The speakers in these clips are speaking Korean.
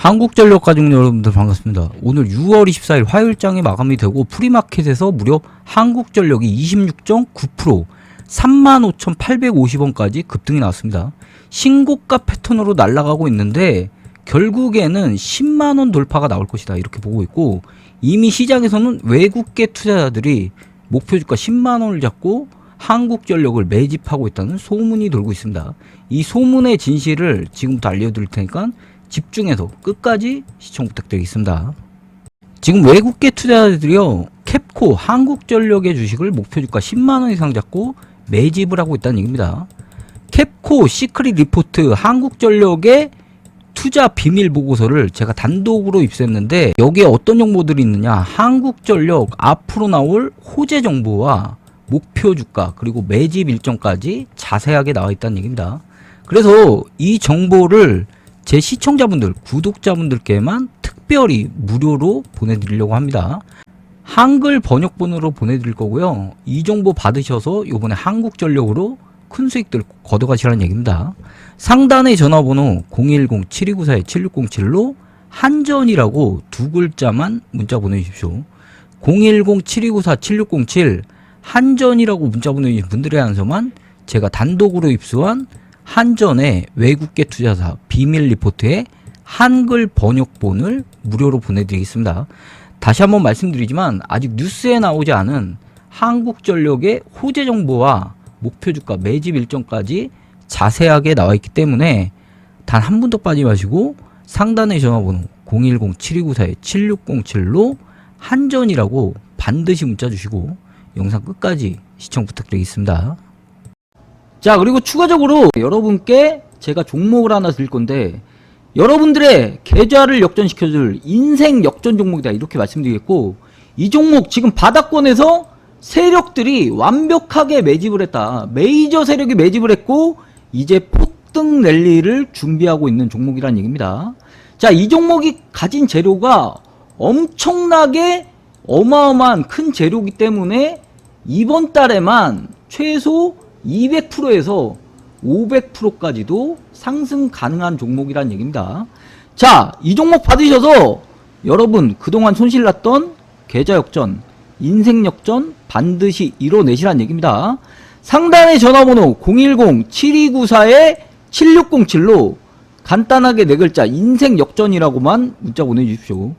한국전력 가족 여러분들 반갑습니다. 오늘 6월 24일 화요일장이 마감이 되고 프리마켓에서 무려 한국전력이 26.9% 35,850원까지 급등이 나왔습니다. 신고가 패턴으로 날아가고 있는데 결국에는 10만원 돌파가 나올 것이다 이렇게 보고 있고 이미 시장에서는 외국계 투자자들이 목표주가 10만원을 잡고 한국전력을 매집하고 있다는 소문이 돌고 있습니다. 이 소문의 진실을 지금부터 알려드릴 테니까 집중해서 끝까지 시청 부탁드리겠습니다. 지금 외국계 투자자들이요 캡코 한국전력의 주식을 목표주가 10만원 이상 잡고 매집을 하고 있다는 얘기입니다. 캡코 시크릿 리포트 한국전력의 투자 비밀 보고서를 제가 단독으로 입수했는데 여기에 어떤 정보들이 있느냐 한국전력 앞으로 나올 호재 정보와 목표 주가 그리고 매집 일정까지 자세하게 나와 있다는 얘기입니다. 그래서 이 정보를 제 시청자분들, 구독자분들께만 특별히 무료로 보내드리려고 합니다. 한글 번역본으로 보내드릴 거고요. 이 정보 받으셔서 이번에 한국전력으로 큰 수익들 거둬가시라는 얘기입니다. 상단의 전화번호 010-7294-7607로 한전이라고 두 글자만 문자 보내주십시오. 010-7294-7607 한전이라고 문자 보내주신 분들에 한해서만 제가 단독으로 입수한 한전의 외국계 투자사 비밀 리포트의 한글 번역본을 무료로 보내드리겠습니다. 다시 한번 말씀드리지만 아직 뉴스에 나오지 않은 한국전력의 호재 정보와 목표 주가 매집 일정까지 자세하게 나와 있기 때문에 단 한 분도 빠지 마시고 상단의 전화번호 010-7294-7607로 한전이라고 반드시 문자 주시고 영상 끝까지 시청 부탁드리겠습니다. 자 그리고 추가적으로 여러분께 제가 종목을 하나 드릴 건데 여러분들의 계좌를 역전시켜줄 인생 역전 종목이다 이렇게 말씀드리겠고 이 종목 지금 바닥권에서 세력들이 완벽하게 매집을 했다. 메이저 세력이 매집을 했고 이제 폭등 랠리를 준비하고 있는 종목이라는 얘기입니다. 자 이 종목이 가진 재료가 엄청나게 어마어마한 큰 재료이기 때문에 이번 달에만 최소 200%에서 500%까지도 상승 가능한 종목이라는 얘기입니다. 자, 이 종목 받으셔서 여러분 그동안 손실 났던 계좌 역전, 인생 역전 반드시 이뤄내시라는 얘기입니다. 상단의 전화번호 010-7294-7607로 간단하게 네 글자 인생 역전이라고만 문자 보내주십시오.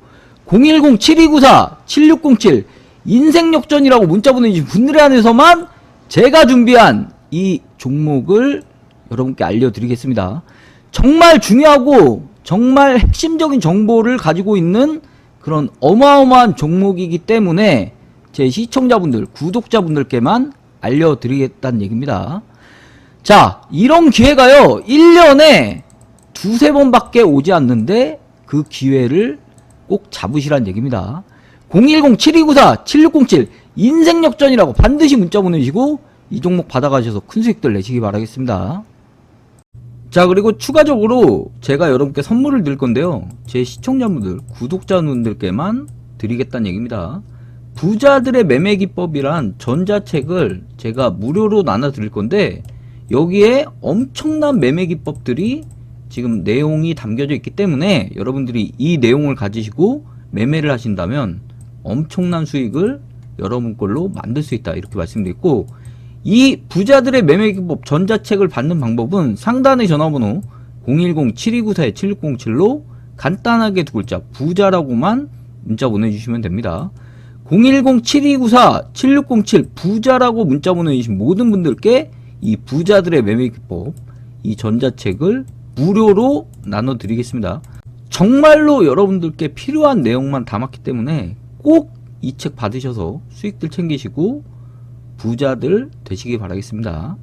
010-7294-7607 인생 역전이라고 문자 보내주신 분들에 한해서만 제가 준비한 이 종목을 여러분께 알려드리겠습니다. 정말 중요하고 정말 핵심적인 정보를 가지고 있는 그런 어마어마한 종목이기 때문에 제 시청자분들, 구독자분들께만 알려드리겠다는 얘기입니다. 자, 이런 기회가요, 1년에 두세 번밖에 오지 않는데 그 기회를 꼭 잡으시라는 얘기입니다. 010-7294-7607 인생역전이라고 반드시 문자 보내주시고 이 종목 받아가셔서 큰 수익들 내시기 바라겠습니다. 자 그리고 추가적으로 제가 여러분께 선물을 드릴 건데요. 제 시청자분들, 구독자분들께만 드리겠다는 얘기입니다. 부자들의 매매 기법이란 전자책을 제가 무료로 나눠 드릴 건데 여기에 엄청난 매매 기법들이 지금 내용이 담겨져 있기 때문에 여러분들이 이 내용을 가지시고 매매를 하신다면 엄청난 수익을 여러분 걸로 만들 수 있다 이렇게 말씀드렸고 이 부자들의 매매 기법 전자책을 받는 방법은 상단의 전화번호 010-7294-7607로 간단하게 두 글자 부자라고만 문자 보내주시면 됩니다. 010-7294-7607 부자라고 문자 보내주신 모든 분들께 이 부자들의 매매 기법 이 전자책을 무료로 나눠드리겠습니다. 정말로 여러분들께 필요한 내용만 담았기 때문에 꼭 이 책 받으셔서 수익들 챙기시고 부자들 되시기 바라겠습니다.